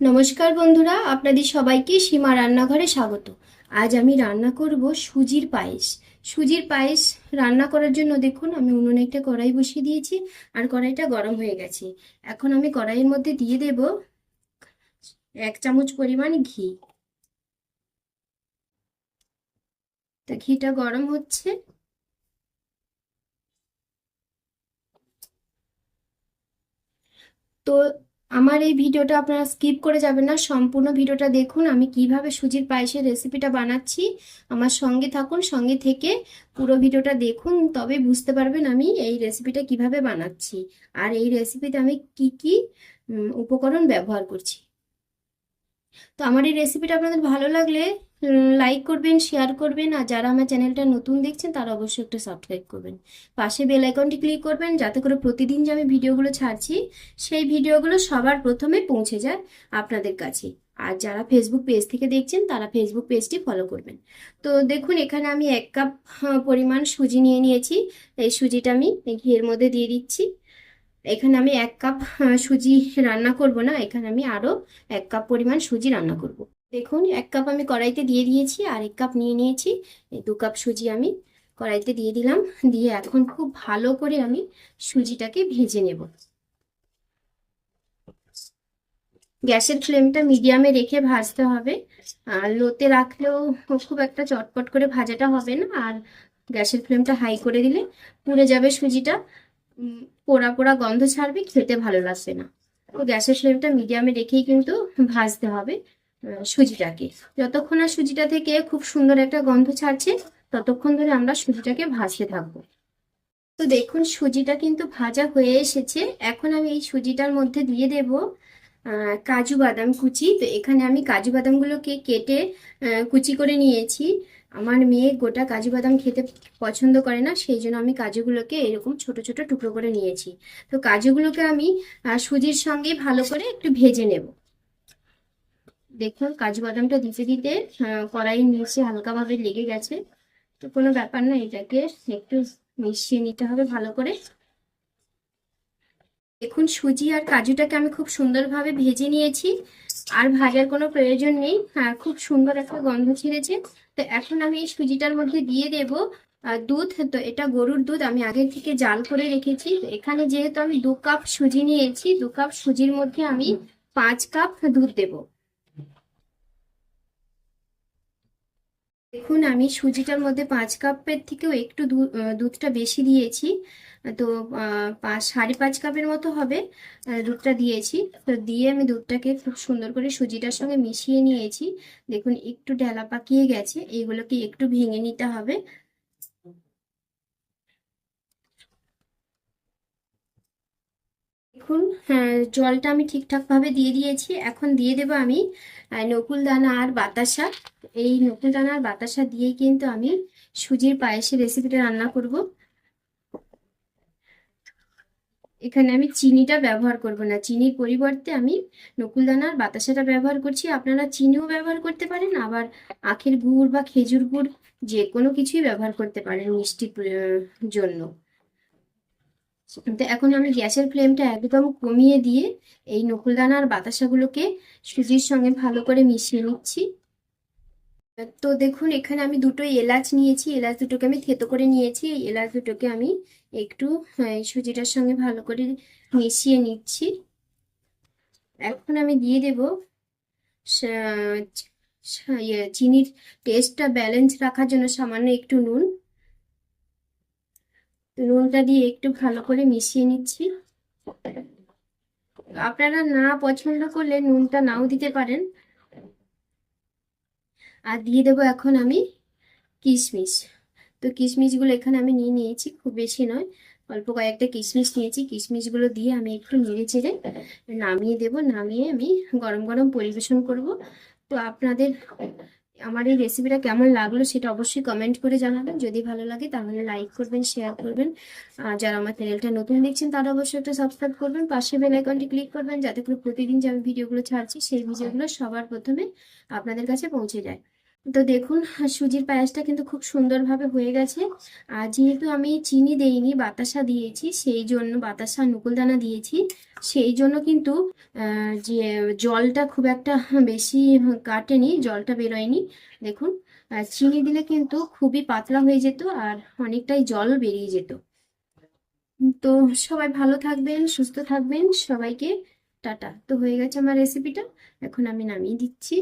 নমস্কার বন্ধুরা, আপনাদের সবাইকে সীমা রান্নাঘরে স্বাগত। আজ আমি রান্না করব সুজির পায়েস। সুজির পায়েস রান্না করার জন্য দেখুন, আমি উনুনে একটা কড়াই বসিয়ে দিয়েছি, আর কড়াইটা গরম হয়ে গেছে। এখন আমি কড়াইয়ের মধ্যে দিয়ে দেব এক চামচ পরিমাণ ঘি। তা ঘিটা গরম হচ্ছে। তো আমার এই ভিডিওটা আপনারা স্কিপ করে যাবেন না। সম্পূর্ণ ভিডিওটা দেখুন, আমি কীভাবে সুজির পায়েসের রেসিপিটা বানাচ্ছি। আমার সঙ্গে থাকুন, সঙ্গে থেকে পুরো ভিডিওটা দেখুন, তবে বুঝতে পারবেন আমি এই রেসিপিটা কীভাবে বানাচ্ছি। আর এই রেসিপিতে আমি কি কি উপকরণ ব্যবহার করছি। তো আমার এই রেসিপিটা আপনাদের ভালো লাগলে লাইক করবেন শেয়ার করবেন, আর যারা আমার চ্যানেলটা নতুন দেখছেন, তারা অবশ্যই একটু সাবস্ক্রাইব করবেন। পাশে বেল আইকনটি ক্লিক করবেন, যাতে করে প্রতিদিন যে আমি ভিডিওগুলো ছাড়ছি, সেই ভিডিওগুলো সবার প্রথমে পৌঁছে যায় আপনাদের কাছে। আর যারা ফেসবুক পেজ থেকে দেখছেন, তারা ফেসবুক পেজটি ফলো করবেন। তো দেখুন, এখানে আমি এক কাপ পরিমাণ সুজি নিয়ে নিয়েছি। এই সুজিটা আমি ঘিয়ের মধ্যে দিয়ে দিচ্ছি। এখানে আমি এক কাপ সুজি রান্না করব না, এখানে আমি আরও এক কাপ পরিমাণ সুজি রান্না করব। দেখুন, এক কাপ আমি কড়াইতে দিয়ে দিয়েছি, আর এক কাপ নিয়ে নিয়েছি দু কাপ সুজি আমি কড়াইতে দিয়ে দিলাম, দিয়ে এখন খুব ভালো করে আমি সুজিটাকে ভেজে নেব। গ্যাসের ফ্লেমটা মিডিয়ামে রেখে ভাজতে হবে। আর লোতে রাখলেও খুব একটা চটপট করে ভাজাটা হবে না, আর গ্যাসের ফ্লেমটা হাই করে দিলে পুড়ে যাবে সুজিটা। পোড়া পোড়া গন্ধ ছাড়বে, খেতে ভালো লাগবে না। তো গ্যাসের ফ্লেমটা মিডিয়ামে রেখেই কিন্তু ভাজতে হবে। সুজিটাকে। যতক্ষণ না সুজিটা থেকে খুব সুন্দর একটা গন্ধ ছাড়ছে, ততক্ষণ ধরে আমরা সুজিটাকে ভাজতে থাকব। তো দেখুন, সুজিটা কিন্তু ভাজা হয়ে এসেছে। এখন আমি এই সুজিটার মধ্যে দিয়ে দেব কাজু বাদাম কুচি। তো এখানে আমি কাজু বাদামগুলোকে কেটে কুচি করে নিয়েছি। আমার মেয়ে গোটা কাজু বাদাম খেতে পছন্দ করে না, সেই জন্য আমি কাজুগুলোকে এরকম ছোট ছোট টুকরো করে নিয়েছি। তো কাজুগুলোকে আমি সুজির সঙ্গে ভালো করে একটু ভেজে নেব। দেখুন কাজু বাদামটা দিতে দিতে কড়াইয়ের নিচে হালকাভাবে লেগে গেছে। তো কোনো ব্যাপার না, এটাকে একটু মিশিয়ে নিতে হবে ভালো করে। দেখুন, সুজি আর কাজুটাকে আমি খুব সুন্দরভাবে ভেজে নিয়েছি। আর ভাজার কোনো প্রয়োজন নেই। হ্যাঁ খুব সুন্দর একটা গন্ধ ছেড়েছে। তো এখন আমি এই সুজিটার মধ্যে দিয়ে দেব দুধ। তো এটা গরুর দুধ, আমি আগে থেকে জাল করে রেখেছি। তো এখানে যেহেতু আমি দু কাপ সুজি নিয়েছি, দু কাপ সুজির মধ্যে আমি পাঁচ কাপ দুধ দেবো। দেখুন, আমি সুজিটার মধ্যে পাঁচ কাপের থেকেও একটু দুধটা বেশি দিয়েছি। তো পাঁচ সাড়ে পাঁচ কাপের মতো হবে দুধটা দিয়েছি। তো, দিয়ে আমি দুধটাকে খুব সুন্দর করে সুজিটার সঙ্গে মিশিয়ে নিয়েছি। দেখুন, একটু ঢেলা পাকিয়ে গেছে। এইগুলোকে একটু ভেঙে নিতে হবে। দেখুন হ্যাঁ জলটা আমি ঠিকঠাকভাবে দিয়ে দিয়েছি। এখন দিয়ে দেবো আমি নকুল দানা আর বাতাসা। এই নকুল দানা আর বাতাসা দিয়েই কিন্তু আমি সুজির পায়েসের রেসিপিটা রান্না করব। এখানে আমি চিনিটা ব্যবহার করব না। চিনির পরিবর্তে আমি নকুল দানা আর বাতাসাটা ব্যবহার করছি। আপনারা চিনিও ব্যবহার করতে পারেন, আবার আখের গুড় বা খেজুর গুড় যে কোনো কিছুই ব্যবহার করতে পারেন মিষ্টির জন্য। তো এখন আমি গ্যাসের ফ্লেমটা একদম কমিয়ে দিয়ে এই নকুলদানা আর বাতাসাগুলোকে সুজির সঙ্গে ভালো করে মিশিয়ে নিচ্ছি। তো দেখুন এখানে আমি দুটো এলাচ নিয়েছি। এলাচ দুটোকে আমি থেতো করে নিয়েছি। এই এলাচ দুটোকে আমি একটু হ্যাঁ, সুজিটার সঙ্গে ভালো করে মিশিয়ে নিচ্ছি। এখন আমি দিয়ে দেব ইয়ে, চিনির টেস্টটা ব্যালেন্স রাখার জন্য সামান্য একটু নুন। নুনটা দিয়ে একটু ভালো করে মিশিয়ে নিচ্ছি। আপনারা না পছন্দ করলে নুনটা নাও দিতে পারেন। আর দিয়ে দেবো এখন আমি কিশমিশ। তো কিশমিশগুলো এখানে আমি নিয়ে নিয়েছি, খুব বেশি নয়, অল্প কয়েকটা কিশমিশ নিয়েছি। কিশমিশগুলো দিয়ে আমি একটু নেড়ে চেড়ে নামিয়ে দেব। নামিয়ে আমি গরম গরম পরিবেশন করব। তো আপনাদের আমার এই রেসিপিটা কেমন লাগল সেটা অবশ্যই কমেন্ট করে জানাবেন। যদি ভালো লাগে তাহলে লাইক করবেন শেয়ার করবেন। আর যারা আমার চ্যানেলটা নতুন দেখছেন তারা অবশ্যই একটা সাবস্ক্রাইব করবেন। পাশে বেল আইকনটি ক্লিক করবেন যাতে করে প্রতিদিন যে আমি ভিডিওগুলো ছাড়ছি সেই ভিডিওগুলো সবার প্রথমে আপনাদের কাছে পৌঁছে যায়। তো দেখুন, সুজির পায়েসটা কিন্তু খুব সুন্দরভাবে হয়ে গেছে। আর যেহেতু আমি চিনি দেইনি, বাতাসা দিয়েছি, সেই জন্য বাতাসা, নকুলদানা দিয়েছি, সেই জন্য কিন্তু যে জলটা খুব একটা বেশি কাটেনি, জলটা বেরোয়নি। দেখুন চিনি দিলে কিন্তু খুবই পাতলা হয়ে যেত আর অনেকটাই জল বেরিয়ে যেত। তো সবাই ভালো থাকবেন, সুস্থ থাকবেন, সবাইকে টাটা। তো হয়ে গেছে আমার রেসিপিটা এখন আমি নামিয়ে দিচ্ছি।